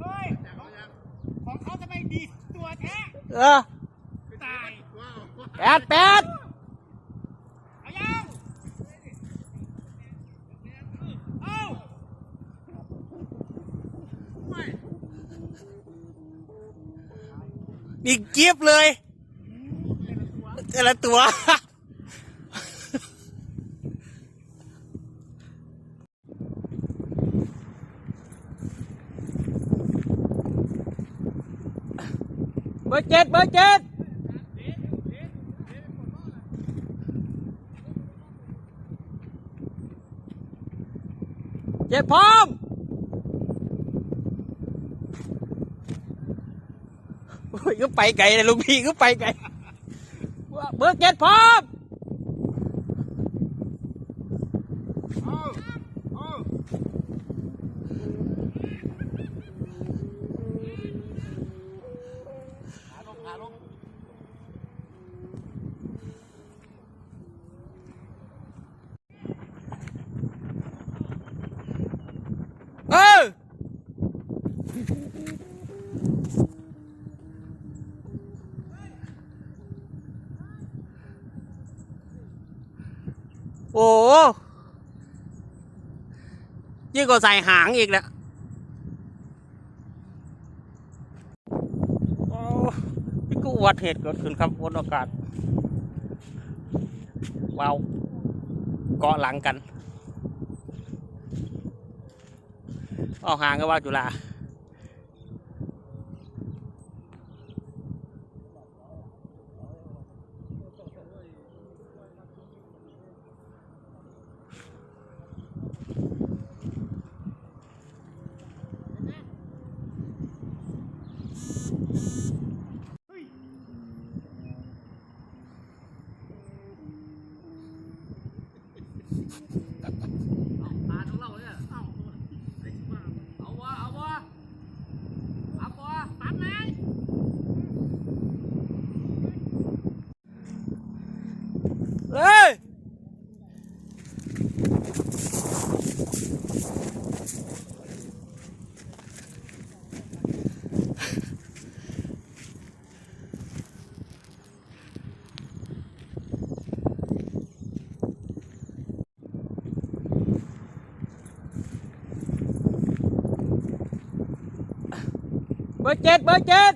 เฮ้ยของเขาทำไมดีตัวแท้เออตายแปดแปดเอายังเอานี่เกียบเลยแต่ละตัว เจ็ดเบอร์เจ็ดเจ็ดพร้อมโอ้ยก็ไปไกลเลยลุงพี่ก็ไปไกลเบอร์เจ็ดพร้อม เอาเอา เออโอ้โห ยิ่งกว่าใส่หางอีกแล้วโอ้นี่ก็อุบัติเหตุเกิดขึ้นครับบนอากาศว้าวเกาะหลังกัน ออกห่างก็ว่าจุฬาเฮ้ยเบ อร์เจ็ดเบอร์เจ็ด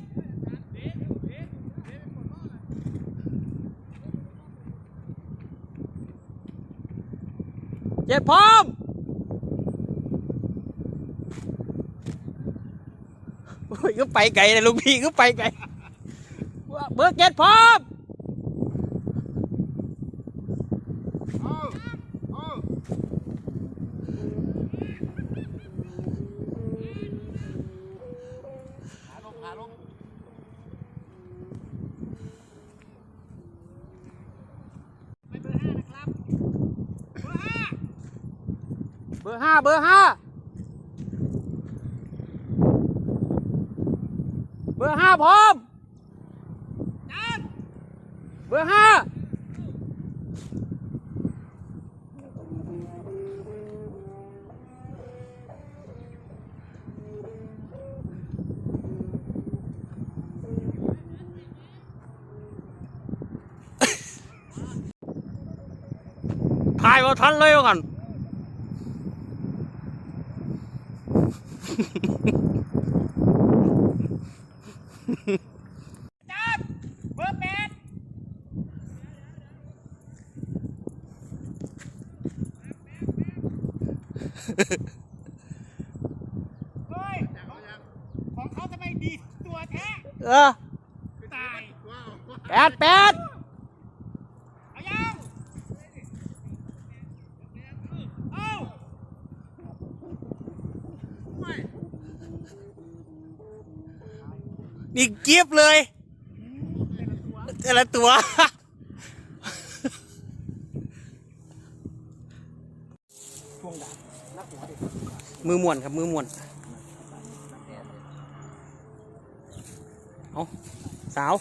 เจ็ดพร้อมโอ้ยก็ไปไกลเลยลุงพี่ก็ไปไกลเบอร์เจ็ดพร้อม เอาเอา เบอร์ห้าเบอร์ห้าเบอร์ห้าพร้อมเบอร์ห้าถ่ายว่าทันเลยว่ากัน จับเบอร์แปด เฮ้ยของเขาทำไมดีตัวแท้เออตายแปดแปดเอายังเอานี่เกียบเลยแต่ละตัว มือม่วนครับมือม่วนเอาสาว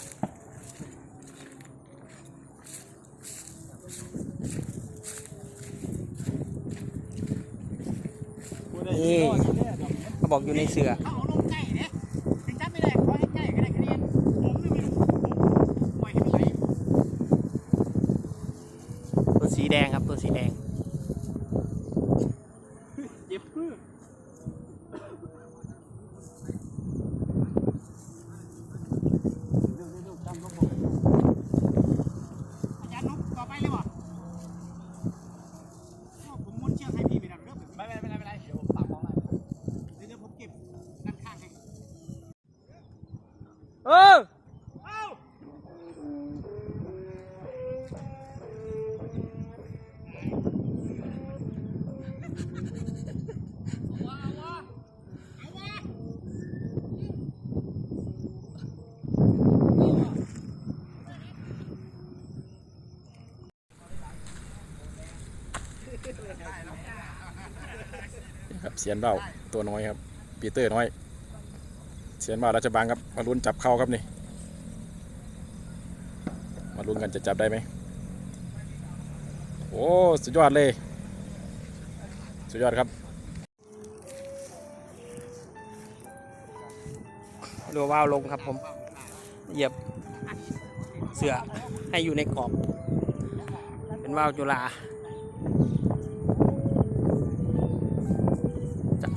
นี่บอกอยู่ในเสือ เขาเอาลงใกล้เนี่ยถึงจับไม่ได้ขอให้ใกล้ก็ได้คะแนนผมนี่ไม่รู้ผมปล่อยให้มันไหล ตัวสีแดงครับตัวสีแดง เจ็บพื้นอาจารย์นุ๊กต่อไปเลยบ่ผมมุนเชือกให้พี่ไปดับเรื่องไม่เป็นไรไม่เป็นไรเดี๋ยวผมปรับของอะไรเดี๋ยวผมเก็บด้านข้างให้ เออ เอ้าเอาวะเอาวะเอาวะ ครับเสียนเบ้าตัวน้อยครับ ปีเตอร์น้อย เสียนเบ้าราชบังครับ มาลุ้นจับเข้าครับนี่ มาลุ้นกันจะจับได้ไหมโอ้สุดยอดเลย สุดยอดครับดูว่าวลงครับผม เหยียบเสือให้อยู่ในกรอบ เป็นว่าวจุฬา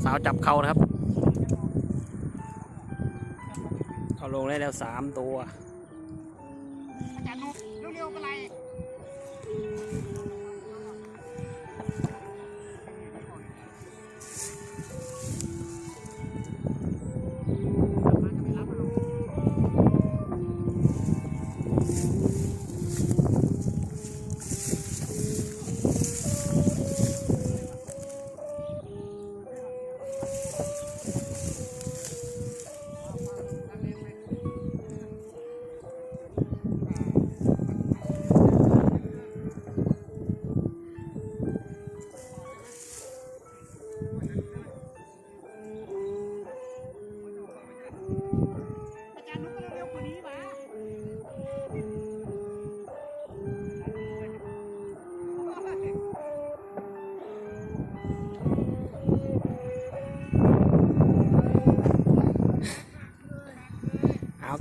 สาวจับเขานะครับ เขาลงได้แล้วสามตัว เร็วๆไปเลย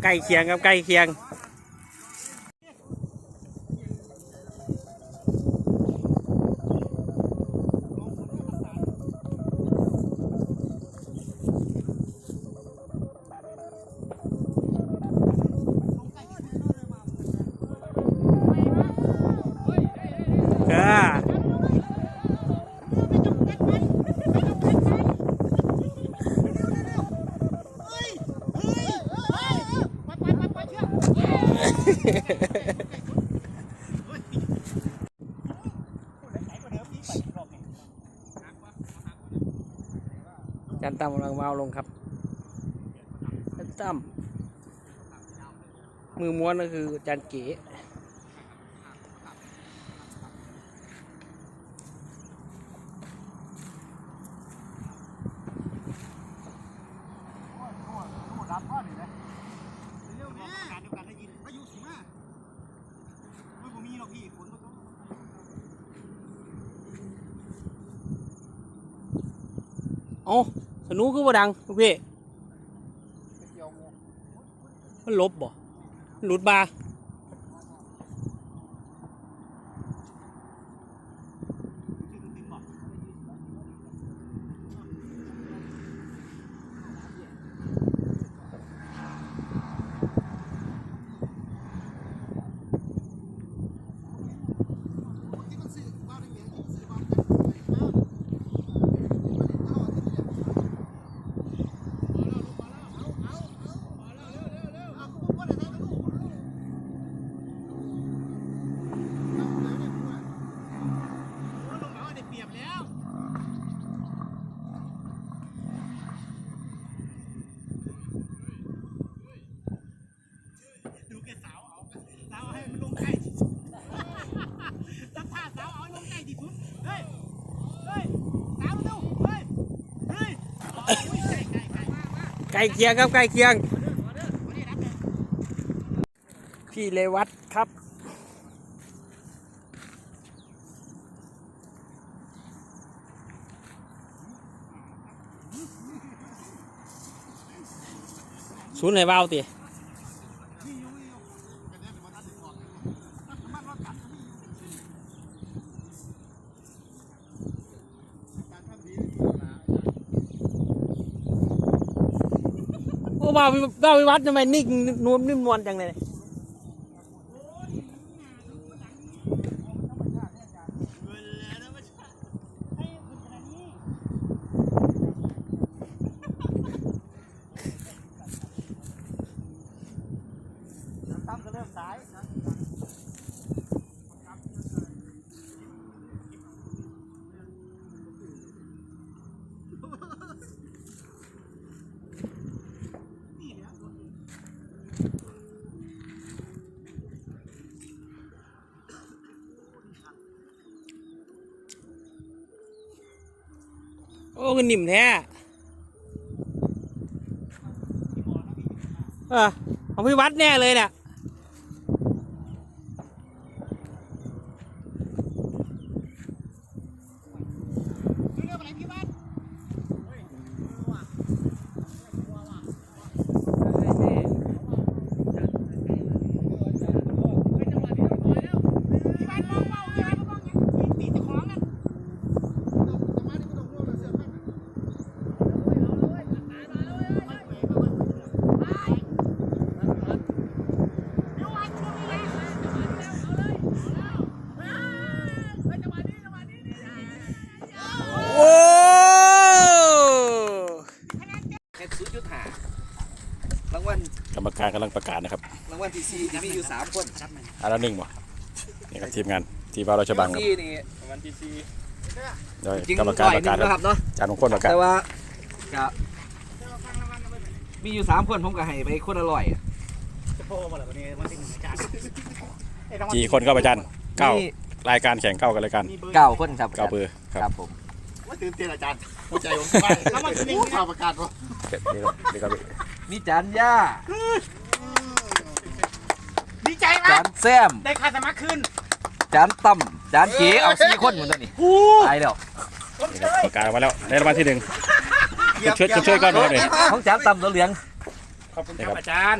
ใกล้เคียงครับใกล้เคียง เออ เฮ้ยเฮ้ยเฮ้ยไปไปไปไปเชือกเฮ้ยไหนกว่าเดิมพี่ไปอีกรอบหนึ่ง จันตั้มกำลังวาวลงครับจันตั้มมือม้วนก็คือจันเก๋ รับพ่อหน่อยนะเร็วๆเนี่ยการเดียวกันได้ยินพายุสิมาไม่ผมมีหรอกพี่ฝนก็ตก เอ้าสนุก คือบ่ดังลูกพี่เว่ยมันลบบ่หลุดบา ใกล้เคียงครับใกล้เคียง พี่เลวัตครับศูนย์ไหนเบ้าตีาวิเบาวิวัฒน์ทำไมนิ่งนวลนิ่มนวลจังเลยตั้มก็เริ่มสาย คือนิ่มแท้เออของพี่วัดแน่เลยเนี่ย เรื่องอะไรพี่บ้าน พี่บ้านมองเมาพี่บ้านมองยังตีตะของนั่นจะมาที่ไม่ต้องร่วมเลยเสือแม่ โอ้ แค่ ศูนย์จุดห้ารางวัลกรรมการกำลังประกาศนะครับรางวัลที่สี่ที่มีอยู่สามคนอันละหนึ่งบ่นี่ครับทีมงานทีมบาวราชบังครับที่นี่เดี๋ยวจริงกรรมการร้อยประหนึ่กาศงครับนะครับเนาะอาจารย์มงคลประกาศแต่ว่ากับมีอยู่สามคนผมก็ให้ไปคนละร้อยอะจะโผล่มาแล้ววันนี้วันที่หนึ่งอาจารย์กี่คนครับอาจารย์เก้ามีรายการแข่งเก้ากันรายการเก้าคนครับเก้าเบอร์คครัรับบผม ว่าตื่นเต้นอาจารย์หัวใจผมไปแล้วมันเป็นข่าวประกาศว่านี่ครับนี่ครับมีจานย่าดีใจมาจากนแซมได้ค่าสมัครขึ้นจานตั้มจานเก๋เอาสี่คนเหมือนกันนี่ตายแล้วนี่ครับประกาศออกมาแล้วในรางวัลที่หนึ่งช่วยช่วยก้อนหน่อยของจานตั้มตัวเหลืองขอบคุณนี่คครัรับบอาจารย์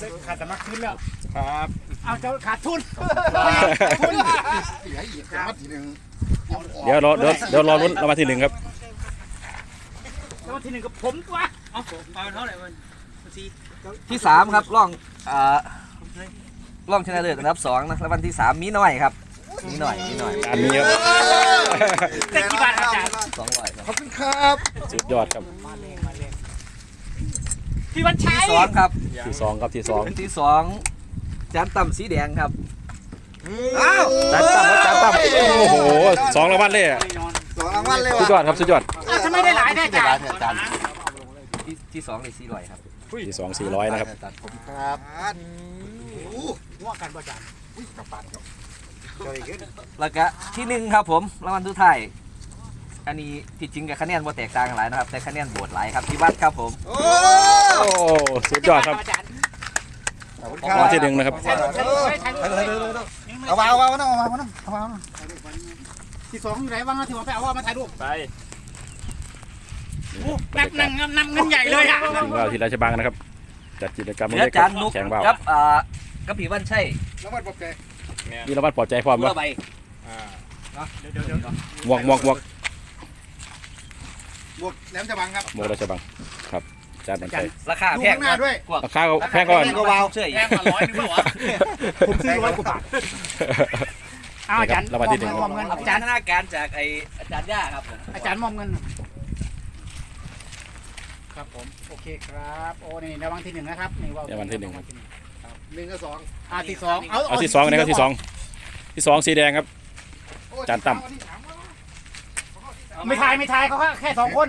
ได้ค่าสมัครขึ้นแล้วครับ เอาเจ้าขาดทุนขาดทุนเดี๋ยวรอเดี๋ยวเดี๋ยวรอลุ้นรางวัลที่หนึ่งครับแล้ววันที่หนึ่งกับผมตัวเอาเอาเท่าไหร่วันสี่ที่สามครับร่องอ่าร่องชนะเลิศอันดับสองนะรางวัลที่สามมีหน่อยครับมีหน่อยมีหน่อยอันนี้ครับได้กี่บาทอาจารย์สองร้อยครับขอบคุณครับสุดยอดครับพี่วันชัที่ยสองครับที่สองครับที่สองที่สองจานต่ำสีแดงครับ อ้าวจานตั้มครับจานตั้มโอ้โหสองรางวัลเลยอะสองรางวัลเลยสุดยอดครับสุดยอดทำไมได้หลายได้อาจารย์ที่ที่สองเลยสี่ร้อยครับที่สองสี่ร้อยนะครับ ครับง่วงกันป่ะอาจารย์แล้วก็ที่หนึ่งครับผมรางวัลทุกท้ายอันนี้ที่จริงกับคะแนนบ่แตกต่างกันหลายนะครับ แต่คะแนนโหวตหลายครับที่วัดครับผม โอ้สุดยอดครับอาจารย์รางวัลที่หนึ่งนะครับถ่า ยรูปถ่ายรูปถ่ายรูปถ่ายรูปเอามาเอามาเอาเอามาเอามาเอาที่สองอยู่ไหนบ้างที่ผมไปเอาว่ามาถ่ายรูปไปนับนั่งนับเงินใหญ่เลยอะถึงเราที่ราชบังนะครับ จัดกิจกรรมเล็กจานนุกแข่งเบากับอ่ากับผีวันใชัยรางวัลปลอบใจมีรางวัลปลอบใจพร้อมเพื่ปะอใบเดี๋ยวเดี๋ยวเดี๋ยวหมวกหมวกหมวกบวกแหลมจะบังครับหมวกราชบัง จานมันใจราคาดูแพงข้างหน้าด้วยพวกราคาก็แพงก่อนก็วาวเชื่ออีกแพงกว่าร้อยนึงเหรอผมซื้อร้อยกว่าบาทอ้าวอาจารย์รางวัลที่หนึ่ง มอบเงินอาอาจาจารรย์ย์ธนาการจากไออาจารย์ย่าครับผมอาจารย์มอบเงิน ครับผม โอเคครับ โอ้นี่รางวัลที่หนึ่งนะครับ นี่ว่ารางวัลที่หนึ่งหนึ่งกับสองอ่าที่สองเอาเอาที่สองนะครับที่สองที่สองสีแดงครับ จานต่ำ ไม่ทายไม่ทายเขาแค่สองคน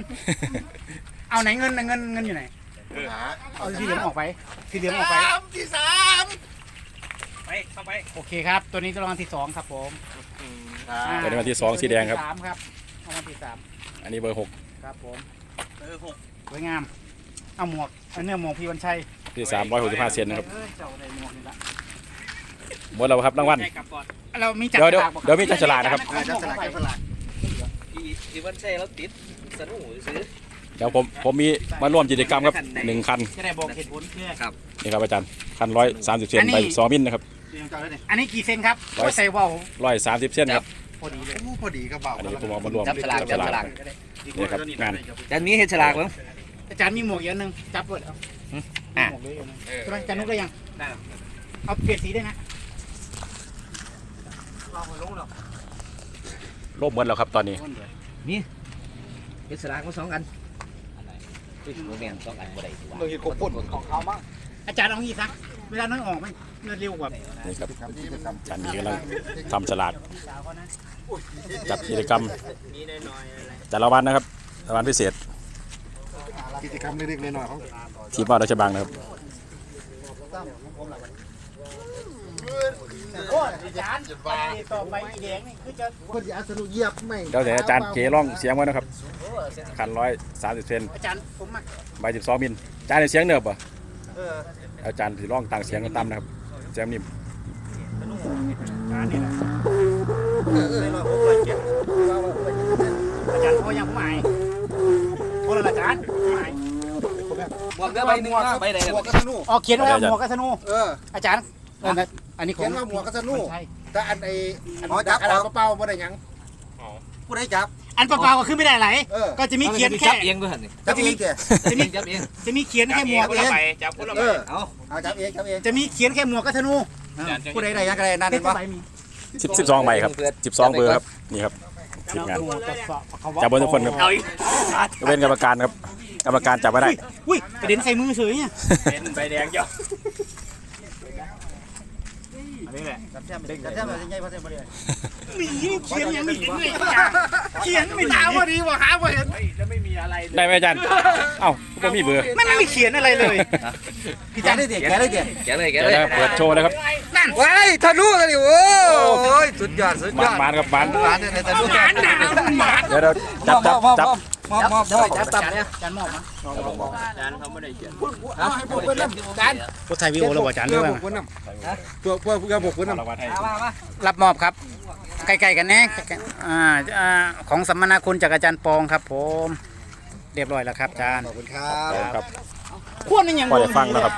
เอาไหนเงินเงินเงินอยู่ไหน เอาที่เหลืองออกไปที่เหลืองออกไปที่สามไปเข้าไปโอเคครับ ตัวนี้รางวัลที่สองครับผมตัวนี้วันที่สองสีแดงครับสามครับรางวัลที่สามอันนี้เบอร์หกครับผมเออหกสวยงาม เอาหมวกอันเนี้ยหมวกพี่วันชัยที่สามร้อยหกสิบห้าเซนนะครับเออเจ้าได้หมวกนี่ละหมดแล้วครับรางวัลเรามีจับเดี๋ยวเดี๋ยวฉลากบ่ครับเดี๋ยวมีจับฉลากนะครับจับฉลากจับฉลากที่ที่วันชัยเราติดสนุกซื้อ เดี๋ยวผมผมมีมาร่วมกิจกรรมครับหนึ่งคันจะได้บอกเหตุผลคือนี่ครับอาจารย์คันร้อยสามสิบเซนอันนี้ไปสองมิลนะครับอันนี้กี่เซนครับร้อยใส่ว่าวร้อยสามสิบเซนครับพอดีเลยพอดีกระเป๋าอันนี้ผมเอามาร่วมจับฉลากจับฉลากนี่ครับงานอาจารย์มีเห็ดฉลากมั้งอาจารย์มีหมวกอีกอันหนึงจับเปิดเอาอะหมวกเลยอันหนึงใช่ไหมอาจารย์นุกได้ยังได้เอาเปลี่ยนสีได้นะโลบเหมือนแล้วครับตอนนี้เห็ดฉลากมาสองอัน อุ้ยโมเมนสองอันบ่ได้ดีกว่าเราเห็นกบพ่นของเขามั้งอาจารย์เอางี้ซะเวลาน้อยออกมันเร็วกว่านี่ครับอาจารย์นี่กำลังทำฉลากจัดกิจกรรมแต่ละวันนะครับแต่ละวันพิเศษ กิจกรรมเล็กๆน้อยๆของที่บ้านราชบังนะครับโอ้อาจารย์ต่อไปอีแดงนี่คือจะคนอยากสนุกเหยียบไม่เดี๋ยวเดี๋ยวอาจารย์เกร้องเสียงไว้นะครับ คันร้อยสามสิบเซนอาจารย์ผมมาใบสิบสองมิลอาจารย์ได้เสียงเนิบป่ะอาจารย์ถือร้องต่างเสียงกันต่ำนะครับเสียงนิ่มอาจารย์นี่แหละอาจารย์พอยังผมหมายพอแล้วอาจารย์หมายบอกได้ใบหนึ่งนะใบใดหมวกกระสนุกอ๋อเขียนไว้ว่าหมวกกระสนูเอออาจารย์เออนะอันนี้ขอเขีงยนว่าหมวกกระสนุกใช่แต่อันไอ้อันจับกระเป๋าบ่ได้หยังผู้ใดจับ อันเปล่าๆก็ขึ้นไม่ได้ไหลเออ ก็จะมีเขียนจัแค่บเองด้วยนี่จับเองแกจะมีจับเองจะมีเขียนแค่หมวกจับเองจับคนละเออเอาเอาจับเองจับเองจะมีเขียนแค่หมวกกระสนูผู้ใดได้ยังก็ได้นั่นเป็เห็นนตัวปะใบมีสิบสิบสองใบครับสิบสองเบอร์ครับนี่ครับทีมงานจับบนทุกคนครับเอาอีกยกเว้นกรรมการครับกรรมการจับไม่ได้อุ้ยกระเด็นใส่มือเฉยเนี่ยเป็นใบแดงเจ้า จับแท้เด็กจับแท้แบบยังไงพอแท้บ่ได้มีเขียนยังมีเลยเขียนไม่ถามว่าดีว่าหาว่าเห็นแล้วไม่มีอะไรเลยได้ไหมอาจารย์เอ้าก็มีเบอร์มันไม่เขียนอะไรเลยพี่แกได้เด็กแกได้เด็กแกะเลยแกะเดี๋ยวเลยนะเปิดโชว์นะครับนั่นว้ายทะลุกันดิโอ้ยสุดยอดสุดมายอดมานครับมานร้านเนี่ยทะลุหมานหนาวหมานเดี๋ยวเราจับจับจับ มอบมอบได้จับตับเนี่ยจานมอบมาอาจารย์เขาไม่ได้เขียนเอาให้พวกเพิ่นนำจานพูดไทยวิโอแล้วบอกจานด้วยพวกเพิ่นนำตัวพวกพวกพวกเพิ่นนำรางวัลให้มามารับมอบครับใกล้ๆกันแน่ใกล้ๆอ่าอ่าของสัมมนาคุณจากอาจารย์ปองครับ ผม เรียบร้อยแล้วครับอาจารย์ขอบคุณครับครับควรนี่ยังพอได้ฟังนะครับ